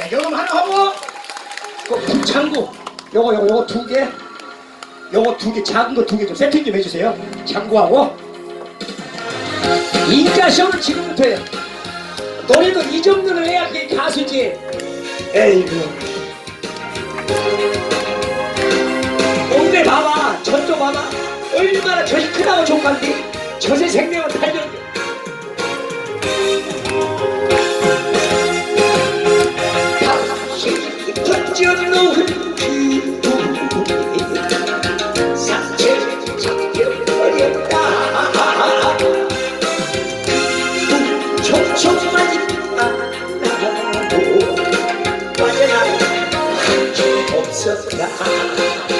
자, 요놈 하나 하고 그 북창구 요거 요거 요거 두 개. 요거 두 개 작은 거 두 개 좀 세팅 좀 해주세요. 창구하고 인자 시험은 지금부터 해요. 노래도 이 정도는 해야 그게 가수지. 에이구. 옥내 봐봐. 저쪽 봐봐. 얼마나 젖이 크다고 좋간디. 젖의 생명은 달려. 없었다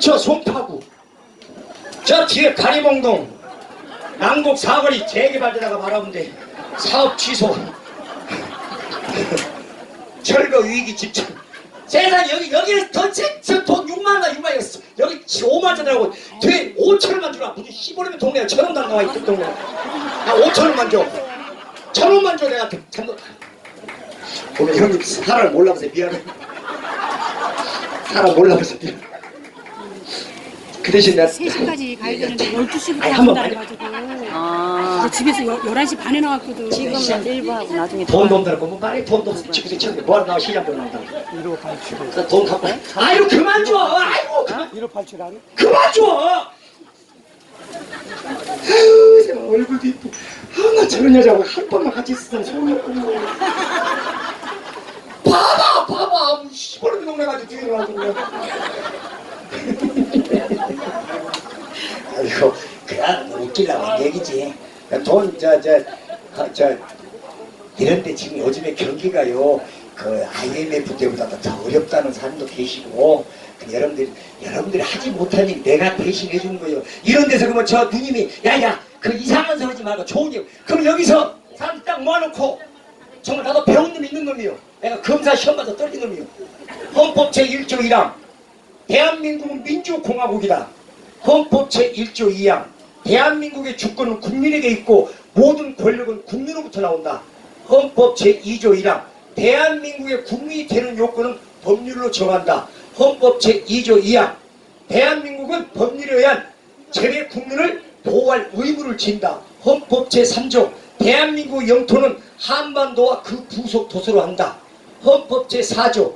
서초 송파구 저 뒤에 가리봉동 남곡 사거리 재개발되다가 말하면 돼 사업 취소. 철거 위기 집중 세상 여기 여기 전체 저돈 6만원 6만원 여기 5만원짜리라고. 뒤에 5천원만 주라. 무슨 15년면 동네가 천원도 안 나와 있던 동네. 나 5천원만 줘. 천원만 줘 내가. 참도 오늘 형님 사람 몰라서 미안해. 사람 몰라서 미안해 그 대신 내가 3시까지 가야 되는데 12시부터 아니, 한번 한다 빨리. 해가지고. 아, 근데 집에서 여, 11시 반에 나왔거든. 지금은 일부 하고 나중에 돈도 없다고 뭐 빨리 돈도 없어 지금 지금 뭐 나와 시장도 나온다 이러고 팔돈 갖고 아이고 그만 줘. 아이고 그만. 1호 87 아니? 그만 줘. 아유 제가 얼굴도. 이쁘 아 나 저런 여자하고 한 번만 같이 있으면 소용이 없구나. 봐봐 봐봐. 시골 동네 가지고 뒤에 나와서 그냥 아이고 그냥 웃기려고 한 얘기지. 돈저저 저 이런데 지금 요즘에 경기가요 그 IMF 때보다도 더 어렵다는 사람도 계시고 그 여러분들이 여러분들이 하지 못하니 내가 대신해 주는 거예요. 이런 데서 그러면 저 누님이 야야 그 이상한 소리 하지 말고 좋은 일. 그럼 여기서 사람 딱 모아놓고 정말 나도 배운 놈 있는 놈이요. 내가 검사 시험 봐서 떨린 놈이요. 헌법 제1조 1항 대한민국은 민주공화국이다 헌법 제1조 2항 대한민국의 주권은 국민에게 있고 모든 권력은 국민으로부터 나온다. 헌법 제2조 1항 대한민국의 국민이 되는 요건은 법률로 정한다. 헌법 제2조 2항 대한민국은 법률에 의한 재외 국민을 보호할 의무를 진다. 헌법 제3조 대한민국 영토는 한반도와 그 부속 도서로 한다. 헌법 제4조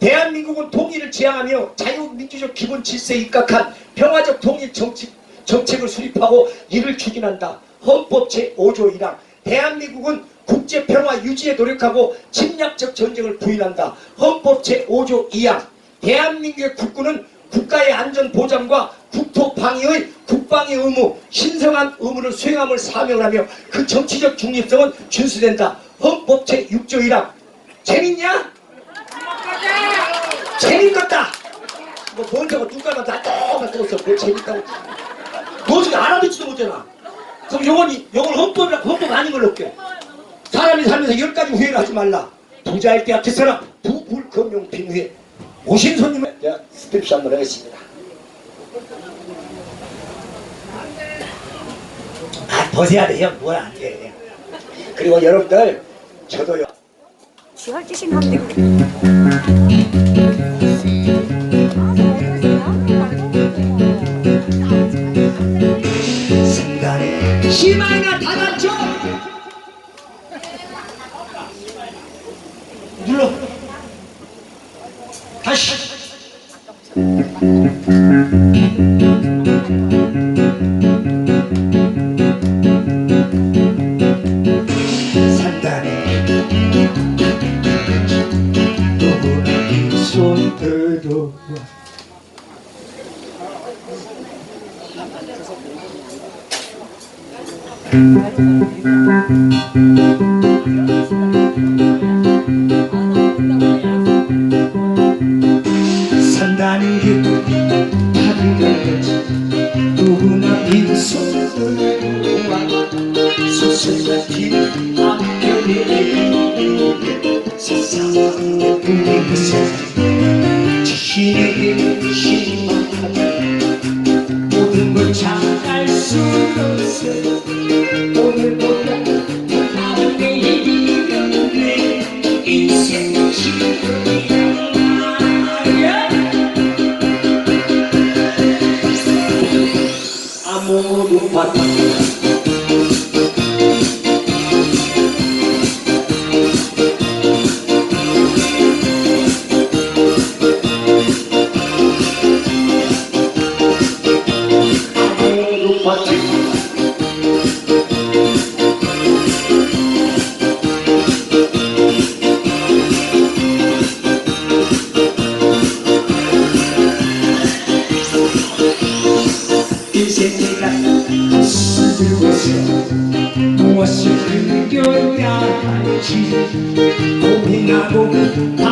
대한민국은 통일을 지향하며 자유민주적 기본 질서에 입각한 평화적 통일 정치, 정책을 수립하고 이를 추진한다. 헌법 제5조 1항 대한민국은 국제 평화 유지에 노력하고 침략적 전쟁을 부인한다. 헌법 제5조 2항 대한민국의 국군은 국가의 안전 보장과 국토 방위의 국방의 의무, 신성한 의무를 수행함을 사명을 하며 그 정치적 중립성은 준수된다. 헌법 제6조 1항 재밌냐? 재밌겠다. 뭐 먼저가 누가나 다 똑같은 것을 뭐 재밌다고. 너 지금 알아듣지도 못하나. 그럼 요건 요건 헌법 헌법 아닌 걸로 할게. 사람이 살면서 열 가지 후회를 하지 말라. 부자일 때 앞에서라 부불금용 빈후회. 오신 손님을 제가 스트립스 한번 하겠습니다. 아 벗어야 돼요. 뭐야 안 돼. 그리고 여러분들 저도요. 지할 짓이 하면 되고. 순 세상 인생이가 스들고서 무엇을 숨겨야 할지 고민하고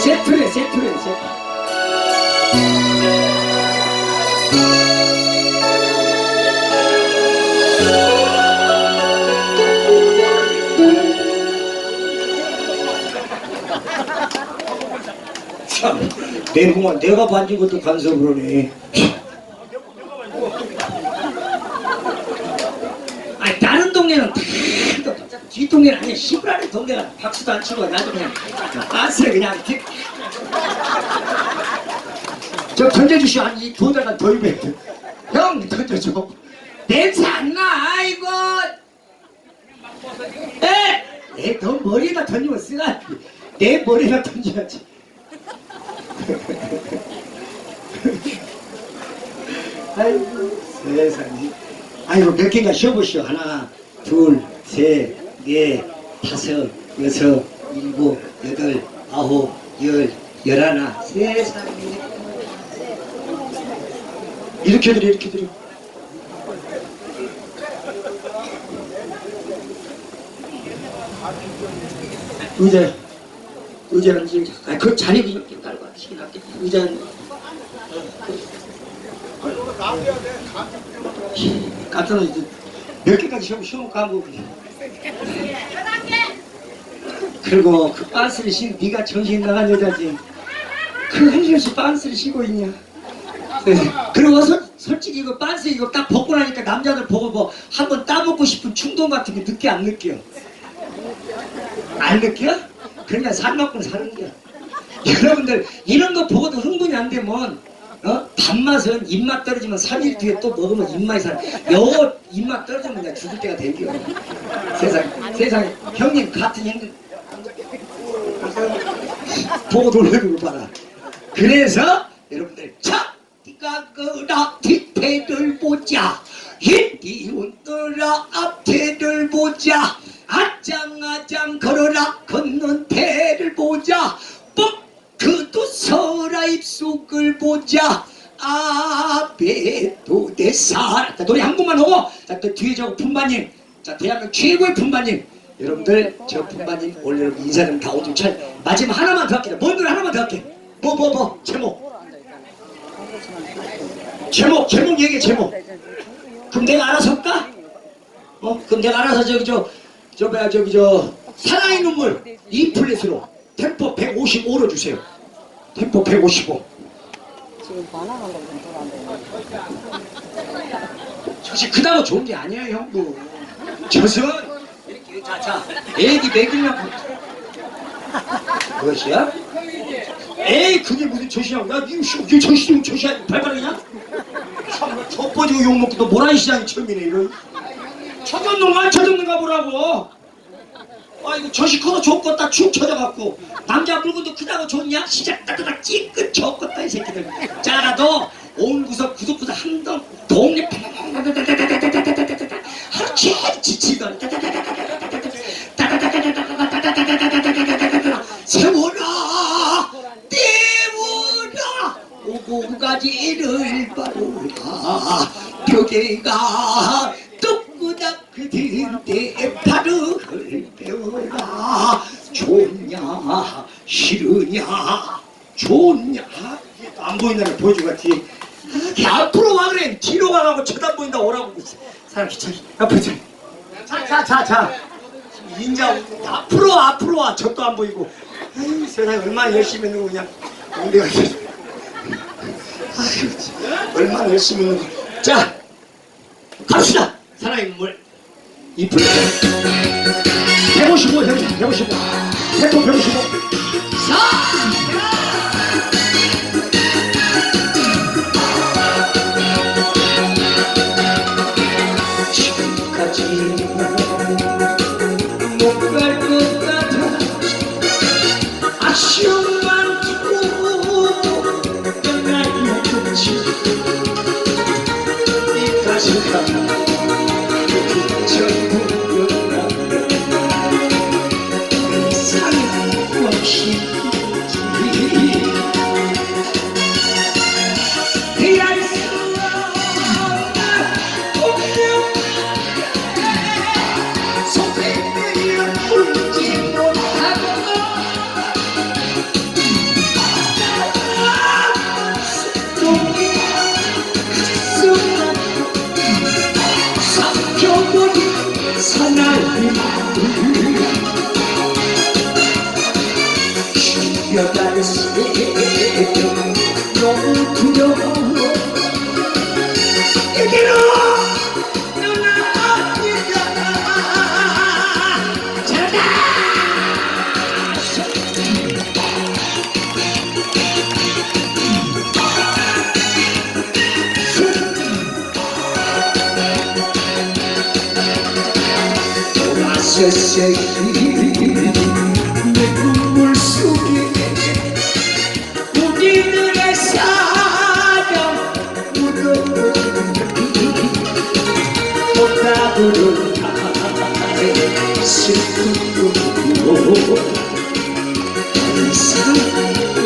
세트래 세트래 세트 참, 내 공원 내가 만진 것도 간섭을 하네. 아니, 다른 동네는 다, 뒷동네는 아니야. 동네가 박수도 안 치고 나도 그냥 아스레 그냥 이렇게. 저 던져주시오. 한 이 두 달간 더 입에. 형, 던져줘. 냄새 안 나, 아이고. 에! 내너 머리에다 던지면 쓰가. 내 머리에다 던져야지. 아이고 세상에 아이고 몇 개가 쉬어보시오 하나 둘셋넷 다섯 여섯 일곱 여덟 아홉 열 열하나 세상에 이렇게 드려 이렇게 드려 의자 의자 앉으 아그 자리 이렇게 깔고 앉히긴 할게 의자 깜짝 놀랐지. 몇 개까지 시험 시험 가고 그냥. 그리고 그 빤스를 신 네가 정신 나간 여자지. 그 한시없이 빤스를 신고 있냐? 네. 그리고 서, 솔직히 이거 빤스 이거 딱 벗고 나니까 남자들 보고 뭐 한번 따먹고 싶은 충동 같은 게 느껴 안 느껴? 안 느껴? 그냥 살 먹고 사는 거야. 여러분들 이런 거 보고도 흥분이 안 되면 어? 밥맛은 입맛 떨어지면 3일 뒤에 또 먹으면 입맛이 살. 요 입맛 떨어지면 그냥 죽을 때가 된겨. 세상 세상에 형님 같은 형님 보고 놀래는 거 봐라. 그래서 여러분들 자 네가 그라 뒤태를 보자. 이띠 운더라 앞태를 보자. 아짱아짱 걸어라 걷는 태를 보자. 뻑 그도 서라 입속을 보자. 아베도 내 사랑 자 노래 한 곡만 하고 자또 뒤에 저 품바님. 자 대한민국 최고의 품바님 여러분들 저 품바님 오늘 여러분 인사는 다 오줌 찰 마지막 하나만 더 할게요. 뭔 노래 하나만 더 할게. 뭐 뭐 뭐? 제목. 제목 제목 얘기해 제목. 그럼 내가 알아서 할까? 어? 그럼 내가 알아서 저기 저 저 뭐야 저기 저 사랑의 눈물 이 플랫으로 템포 155로 주세요. 템포 155 지금 반항한다고. 좀 사실 그다고 좋은 게 아니에요 젖은 이렇게 자 자 애기 먹이려고 그것이야? 에이 그게 무슨 젖이야 나 이거 씨, 이게 젖이면 젖이야 발발이냐? 참 젖버지고 욕먹고 또 모라이 시장이 처음이네 이거 쳐졌는가 안 쳐졌는가 보라고 아이고 젖이 커서 좋겠다 축 쳐져갖고 남자 물건도 크다고 좋냐? 시작 따다닥 찌끗 좋겠다 이 새끼들 짜라도 온 구석 구석구석 한덩 동네 하루 종일 지치던 세워라. 떼워라. 오고 가지를 바르라. 벽에가 뚝구닥 그들대 바르를 배워라. 좋냐 싫으냐 좋냐. 이게 또안 보인다면 보여주고 뒤에 앞으로 와 그래. 뒤로 가라고 쳐다 보인다 오라고 사람 귀찮게 옆에 자. 자, 자, 자. 인자 앞으로 와, 앞으로 와. 저도 안 보이고. 에이, 세상에 얼마나 열심히 있는 거 그냥. 내가 아유, 얼마나 열심히 있는 거. 자, 갑시다. 사랑의 물. 이풀. 155, 155, 155, 155. 4! you. 돌아서서 내 눈물 속에 우리들의 사랑 묻어 꽃다구로 나의 더 이상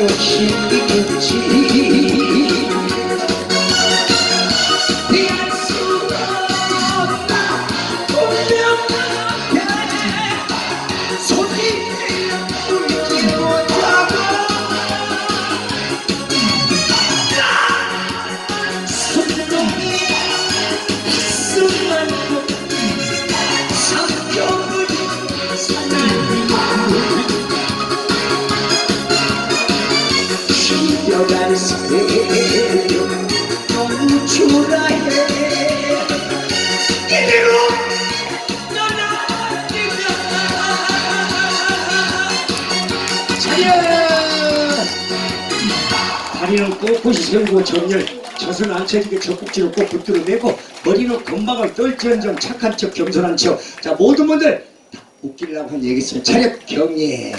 없이 있겠지 세우고 정렬 젖은 안 쳐지게 젖꼭지를 꼭 붙들어내고 머리는 건방을 떨지언정 착한 척 겸손한 척자 모든 분들 다 웃기려고 한 얘기 있으면 차렷 경례.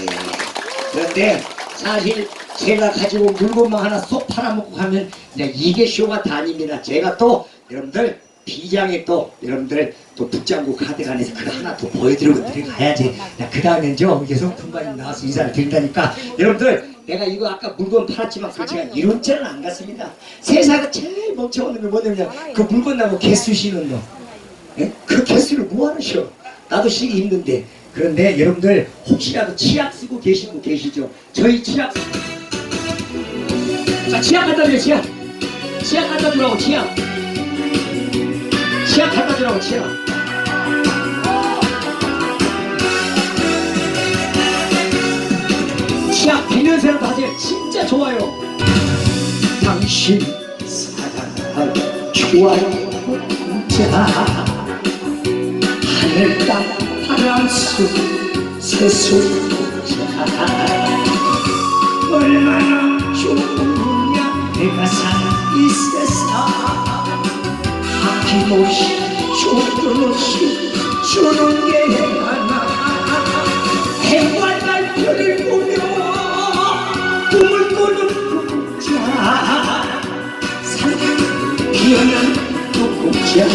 그런데 사실 제가 가지고 물건만 하나 쏙 팔아먹고 하면 이제 이게 쇼가 다닙니다. 제가 또 여러분들 비장에 또 여러분들 또 북장구 카드간에서 그거 하나 더 보여드리고 들어가야지. 그 다음엔죠 계속 분반이 나와서 인사를 드린다니까. 여러분들 내가 이거 아까 물건 팔았지만 그 제가 이런 자는 안 갔습니다. 세상에 제일 멍청한 놈이 뭐냐면 그 물건 나고 개수 쉬는 놈 예? 그 개수를 뭐하러 쉬어 나도 쉬기 힘든데. 그런데 여러분들 혹시라도 치약 쓰고 계신 분 계시죠? 저희 치약 자 치약 갖다 드려 치약. 치약 갖다 주라고 치약. 치약 갖다 주라고 치약 치약 비면세라도 하세요 진짜 좋아요. 당신 사랑 좋아요 자 하늘 땅 바람 속 새소리자 얼마나 좋으냐. 내가 사는 이 세상 아낌없이 조금씩 주는 게 하나. 해와 달별을 피어난 독자.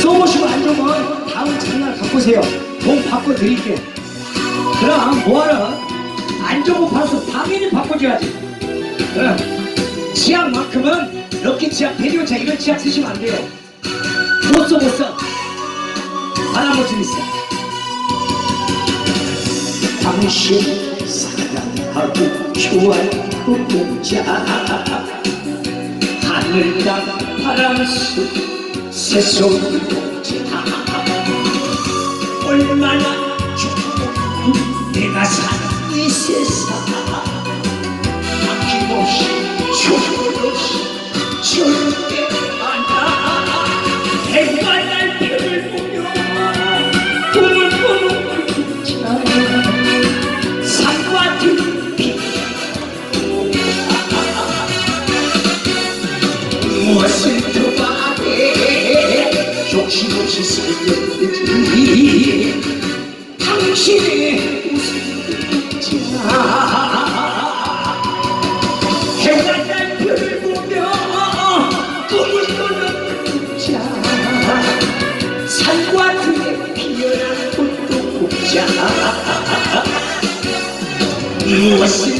쏘보시고 안 좋으면 다음 장난 오세요. 돈 바꿔 드릴게 그럼 뭐하러? 안 좋은 거 팔아서 당연히 바꿔줘야지. 그럼 치약만큼은 럭키 치약, 치약 이런 치약 쓰시면 안 돼요. 못 써 못써. 바람 못 들있어 당신 사랑하고 좋아하고 보자 하늘 땅 바람 속 새소리 보자 얼마나 좋고 내가 사는 이 세상. 아낌없이 조금없이 절대 무엇을 욕심없이 살렸지 당신의 웃음 자 해가 날 별을 보며 꿈을 꾸는 자 산과 들에 피어난 꽃도 자 무엇을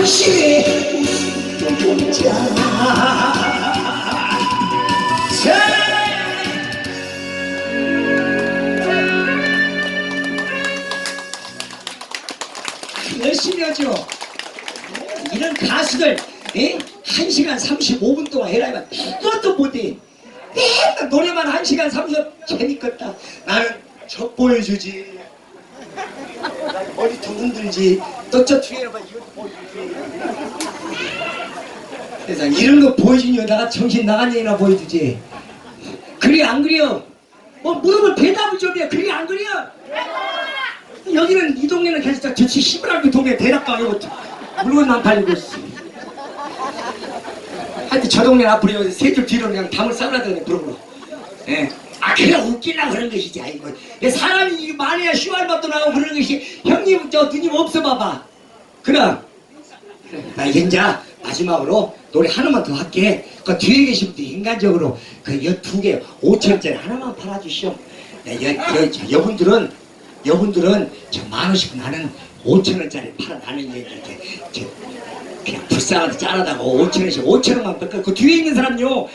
당신의 웃음도 보자 자 열심히 하죠. 이런 가수들 에? 1시간 35분 동안 해라 이만 그것도 못해. 맨날 노래만 1시간 30분 재밌겠다. 나는 저 보여주지. 머리 더 흔들지. 또저 뒤에 봐. 그래서 이런 거 보여주니 여다가 정신 나간 얘기나 보여주지. 그래 안 그래요? 뭐 물어볼 대답을 좀 해. 그래 안 그래요? 여기는 이 동네는 괜찮다. 저치 시부랄그 동네 대답도 아니고 물건만 팔리고. 하여튼 저 동네 앞으로 세줄 뒤로 그냥 담을 싸우라더니 부르고. 예. 아 그래 웃기려고 그런 것이지 아이고 예, 사람이 많이야 시월밥도 나오고 그런 것이 형님 저 누님 없어 봐봐. 그럼. 나 이제 마지막으로 노래 하나만 더 할게. 그 뒤에 계신 분들 인간적으로 그여두개 5천원짜리 하나만 팔아주시오. 네, 여, 여, 저, 여분들은 여분들은 저 많으시고 나는 5천원짜리 팔아 나는 저, 그냥 불쌍하다 짠하다고 5천원씩 5천원만 뺄까 그 뒤에 있는 사람요